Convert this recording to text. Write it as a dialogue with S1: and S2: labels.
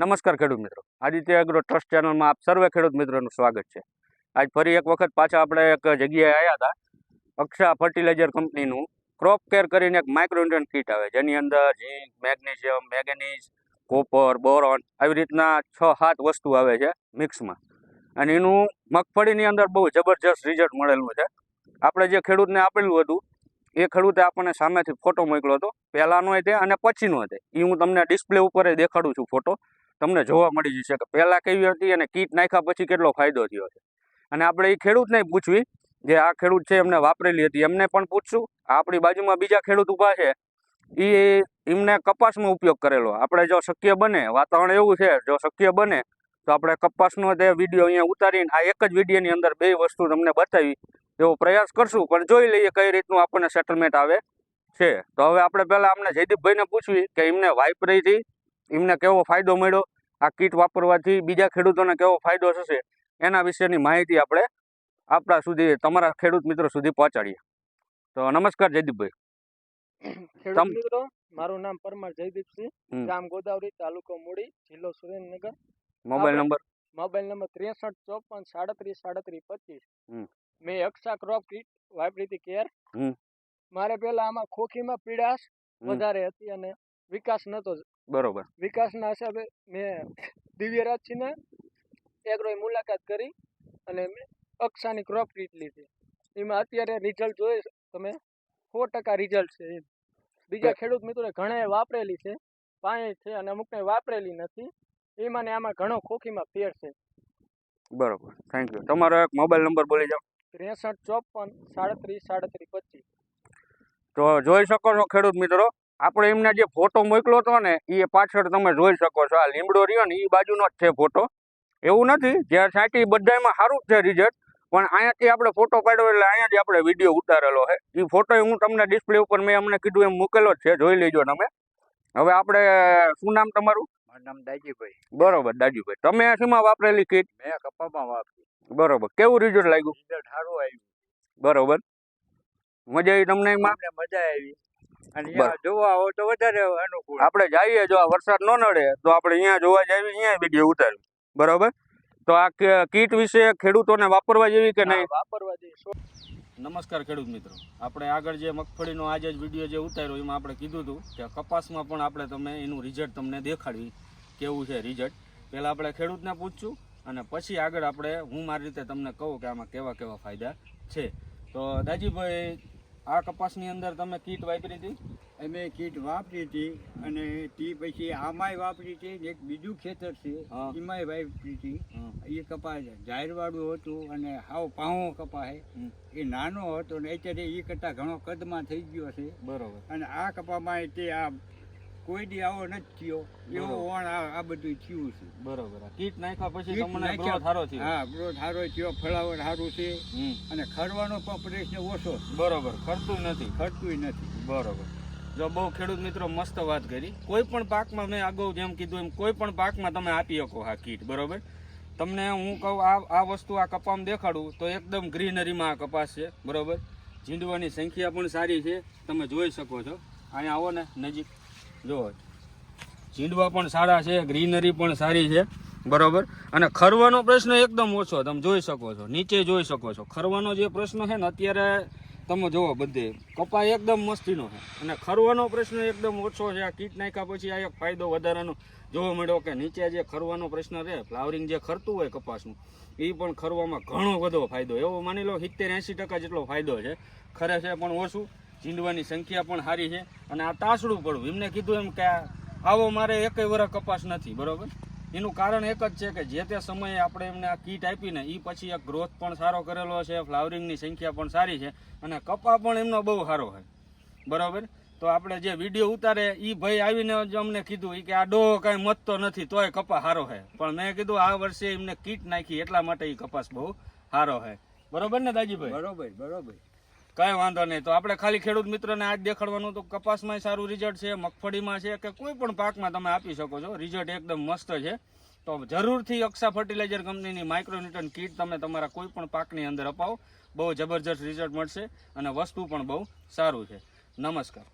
S1: નમસ્કાર ખેડૂત મિત્રો. આદિત્ય એગ્રો ટ્રસ્ટ ચેનલમાં આપ સર્વે ખેડૂત મિત્રોનું સ્વાગત છે. આજ ફરી એક વખત પાછા આપણે એક જગ્યાએ આવ્યા હતા. અક્ષા ફર્ટિલાઇઝર કંપનીનું ક્રોપ કેર કરીને એક માઇક્રોન્યુટ્રન કીટ આવે જેની અંદર zinc magnesium manganese copper boron આવી રીતના છ સાત વસ્તુ આવે છે મિક્સમાં અને એનું મગફળીની અંદર બહુ જબરજસ્ત રિઝલ્ટ મળેલું છે. આપણે જે ખેડૂતને આપેલું હતું, એ ખેડૂતે આપણને સામેથી ફોટો મોકલ્યો હતો. પહેલાંનો તે અને પછીનો તે. એ હું તમને ડિસ્પ્લે ઉપર દેખાડું છું ફોટો તમને જોવા મળી જશે કે પહેલાં કેવી હતી અને કીટ નાખ્યા પછી કેટલો ફાયદો થયો છે. અને આપણે એ ખેડૂતને પૂછવી જે આ ખેડૂત છે એમને વાપરેલી હતી. એમને પણ પૂછશું. આપણી બાજુમાં બીજા ખેડૂત ઊભા છે. એ એમને કપાસમાં ઉપયોગ કરેલો. આપણે જો શક્ય બને, વાતાવરણ એવું છે, જો શક્ય બને, તો આપણે કપાસનો તે વીડિયો અહીંયા ઉતારીને આ એક જ વિડીયોની અંદર બે વસ્તુ તમને બતાવી એવો પ્રયાસ કરશું. પણ જોઈ લઈએ કઈ રીતનું આપણને સેટલમેન્ટ આવે છે. તો હવે આપણે પહેલાં અમને જયદીપભાઈને પૂછવી કે એમને વાઇપરીથી એમને કેવો ફાયદો મળ્યો? આ કીટ વાપરવાથી બીજા ખેડૂતોને કેવો ફાયદો થશે એના વિશેની માહિતી આપણે આપણા સુધી તમારા ખેડૂત મિત્રો સુધી પહોંચાડીએ. તો નમસ્કાર જયદીપભાઈ.
S2: મિત્રો મારું નામ પરમાર જયદીપસિંહ ગામ ગોદાવરી તાલુકો મૂડી જિલ્લો Surendranagar.
S1: Mobile number?
S2: Mobile number ત્રેસઠ ચોપન સાડત્રીસ સાડત્રીસ પચીસ. મેં અક્ષા ક્રોપ કીટ વાપરી હતી કેર. મારે પેલા આમાં ખોખીમાં પીડાશ વધારે હતી અને વિકાસ નતો
S1: બરોબર.
S2: વિકાસના હિસાબે મેં દિવ્યરાજસિંહને એગ્રોએ મુલાકાત કરી અને મેં અક્ષાની ક્રોપ કીટ લીધી. એમાં અત્યારે રિઝલ્ટ જોઈ તમે સો ટકા રિઝલ્ટ છે એમ. બીજા ખેડૂત મિત્રોએ ઘણાએ વાપરેલી છે પાંચ છે અને અમુકને વાપરેલી નથી. એમાં ને આમાં ઘણો ખોખીમાં ફેર છે.
S1: બરોબર. થેન્ક યુ તમારો એક મોબાઈલ નંબર બોલી જાઓ.
S2: ત્રેસઠ ચોપન સાડત્રીસ સાડત્રીસ પચીસ.
S1: તો જોઈ શકો છો ખેડૂત મિત્રો. આપણે એમને જે ફોટો મોકલો હતો ને એ પાછળ તમે જોઈ શકો છો. આ લીમડો રહ્યો ને એ બાજુનો જ છે ફોટો એવું નથી જ્યાં સાચી બધામાં સારું જ છે રિઝલ્ટ પણ અહીંયાથી આપણે ફોટો પાડ્યો એટલે અહીંયાથી આપણે વીડિયો ઉતારેલો છે. એ ફોટો હું તમને ડિસ્પ્લે ઉપર મેં અમને કીધું એમ મૂકેલો જ છે જોઈ લેજો તમે. હવે આપણે શું નામ તમારું?
S3: મારું નામ દાજીભાઈ.
S1: બરોબર દાજીભાઈ. તમે શીમાં વાપરેલી કીટ
S3: મેં કપામાં વાપરી.
S1: બરોબર. કેવું રિઝલ્ટ લાગ્યું?
S3: રિઝલ્ટ સારું આવ્યું.
S1: બરોબર. મજા આવી તમને એમાં?
S3: મજા આવી. અને અહીંયા જોવા આવો તો વધારે અનુકૂળ.
S1: આપણે જઈએ જો આ વરસાદ ન નડે તો આપણે અહીંયા જોવા જઈએ અહીંયા વીડિયો ઉતાર્યું બરોબર? તો આ કે- કીટ વિશે ખેડૂતોને વાપરવા જેવી કે નહીં?
S2: વાપરવા જેવી
S1: નમસ્કાર ખેડૂત મિત્રો. આપણે આગળ જે મગફળીનો આજે જ વીડિયો જે ઉતાર્યો એમાં આપણે કીધું હતું કે કપાસમાં પણ આપણે તમે એનું રિઝલ્ટ તમને દેખાડવી કેવું છે રિઝલ્ટ પહેલાં આપણે ખેડૂતને પૂછશું અને પછી આગળ આપણે હું મારી રીતે તમને કહું કે આમાં કેવા કેવા ફાયદા છે. તો દાજીભાઈ આ કપાસની અંદર તમે કીટ વાપરી હતી?
S3: અમે કીટ વાપરી હતી અને તે પછી આમાંય વાપરી હતી એક બીજું ખેતર છે. એમાંય વાપરી હતી. એ કપાસ જાહેરવાળું હતું અને હાવ પાહો
S1: કપાસ
S3: એ નાનો હતો ને અત્યારે એ કરતાં ઘણો કદમાં થઈ ગયો છે.
S1: બરોબર.
S3: અને આ કપામાં તે આ કોઈ દી આવો નથી થયો. એવો. વણ આ બધું થયું છે.
S1: બરોબર. આ કીટ નાખ્યા પછી તમને ગ્રોથ સારો થયો.
S3: હા ગ્રોથ સારો થયો ફળાવર સારું છે. અને ખરવાનો પણ પ્રશ્ન ઓછો
S1: બરોબર. ખરતું નથી.
S3: ખરતું નથી.
S1: બરોબર. જો બહુ ખેડૂત મિત્રો મસ્ત વાત કરી. કોઈ પણ પાકમાં મેં અગાઉ જેમ કીધું એમ કોઈ પણ પાકમાં તમે આપી શકો આ કીટ બરોબર? તમને હું કહું આ આ વસ્તુ આ કપામાં દેખાડું તો એકદમ ગ્રીનરીમાં આ કપાસ છે બરોબર? ઝીંડવાની સંખ્યા પણ સારી છે. તમે જોઈ શકો છો. અહીંયા આવો ને નજીક. જુઓ ચીંડવા પણ સારા છે, ગ્રીનરી પણ સારી છે, બરોબર? અને ખરવાનો પ્રશ્ન એકદમ ઓછો, તમે જોઈ શકો છો, નીચે જોઈ શકો છો. ખરવાનો જે પ્રશ્ન છે ને, અત્યારે તમે જુઓ બધે કપા એકદમ મસ્તીનો છે. અને ખરવાનો પ્રશ્ન એકદમ ઓછો છે, આ કીટ નાખ્યા પછી આ એક ફાયદો વધારાનો જોવા મળ્યો કે નીચે જે ખરવાનો પ્રશ્ન રહે ફ્લાવરિંગ જે ખરતું હોય કપાસનું, એ પણ ખરવામાં ઘણો બધો ફાયદો. એવો માની લો સિત્તેર એંસી ટકા જેટલો ફાયદો છે. ખરે છે પણ ઓછું. ઝીંડવાની સંખ્યા પણ સારી છે અને આ તાસડું પડવું. એમને કીધું એમ કે આવો મારે એકય વર્ષ કપાસ નથી, બરોબર? એનું કારણ એક જ છે કે જે તે સમયે આપણે એમને આ કીટ આપીને એ પછી એક ગ્રોથ પણ સારો કરેલો છે, ફ્લાવરિંગની સંખ્યા પણ સારી છે અને કપા પણ એમનો બહુ સારો છે બરાબર? તો આપણે જે વીડિયો ઉતારે એ ભાઈ આવીને જ અમને કીધું કે આ ડોહો કાંઈ મતતો નથી, તોય કપા સારો છે પણ મેં કીધું આ વર્ષે એમને કીટ નાખી એટલા માટે એ કપાસ બહુ સારો છે બરોબર ને દાજીભાઈ?
S3: બરોબર બરોબર.
S1: કઈ વાંધો નહીં. તો આપણે ખાલી ખેડૂત મિત્રોને આજ દેખાડવાનું તો કપાસમાં સારું રિઝલ્ટ છે, મગફળીમાં છે કે કોઈ પણ પાકમાં તમે આપી શકો છો. રિઝલ્ટ એકદમ મસ્ત છે. તો જરૂરથી અક્ષા ફર્ટિલાઇઝર કંપનીની માઇક્રોન્યુટન કીટ તમે તમારા કોઈ પણ પાકની અંદર અપાવો. બહુ જબરજસ્ત રિઝલ્ટ મળશે અને વસ્તુ પણ બહુ સારું છે. નમસ્કાર.